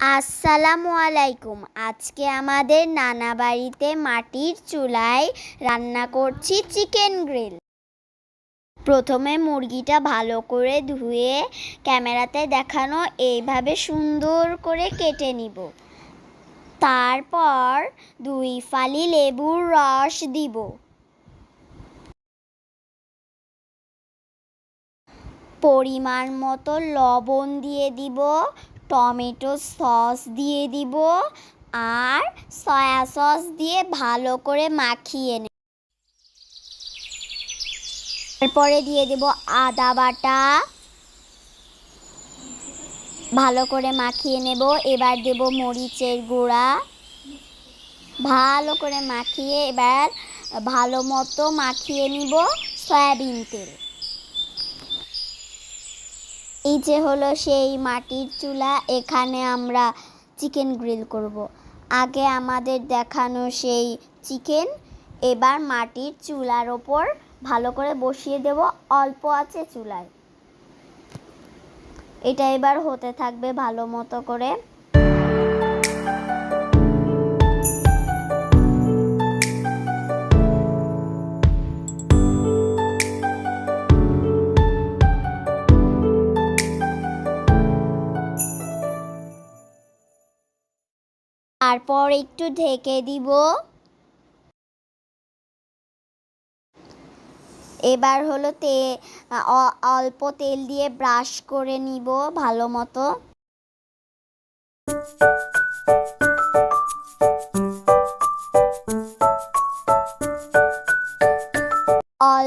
আসসালামু আলাইকুম আজকে আমাদের নানা বাড়িতে মাটির চুলায় রান্না করছি চিকেন গ্রিল। প্রথমে মুরগিটা ভালো করে ধুয়ে ক্যামেরাতে দেখানো, এইভাবে সুন্দর করে কেটে নিব। তারপর দুই ফালি লেবুর রস দিব। পরিমাণ মতো লবণ দিয়ে দিব। টমেটো সস দিয়ে দিব আর সয়া সস দিয়ে ভালো করে মাখিয়ে নেব। তারপরে দিয়ে দেব আদা বাটা। ভালো করে মাখিয়ে নেব। এবার দেব মরিচের গুঁড়া। ভালো করে মাখিয়ে এবার ভালো মতো মাখিয়ে নিব সয়াবিন তেল। এই যে হলো সেই মাটির চুলা, এখানে আমরা চিকেন গ্রিল করব। আগে আমাদের দেখানো সেই চিকেন, এবার মাটির চুলার ওপর ভালো করে বসিয়ে দেব, অল্প আছে চুলায় এটা এবার হতে থাকবে ভালো মতো করে তারপর একটু ঢেকে দিব। এবার হলো তে অল্প তেল দিয়ে ব্রাশ করে নিব ভালো মতো।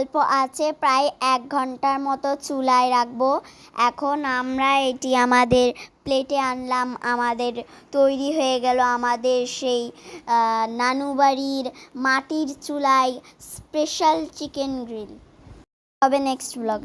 অল্প আছে, প্রায় এক ঘণ্টার মতো চুলায় রাখব। এখন আমরা এটি আমাদের প্লেটে আনলাম, আমাদের তৈরি হয়ে গেল আমাদের সেই নানুবাড়ির নানু বাড়ির মাটির চুলায় স্পেশাল চিকেন গ্রিল হবে নেক্সট ব্লগ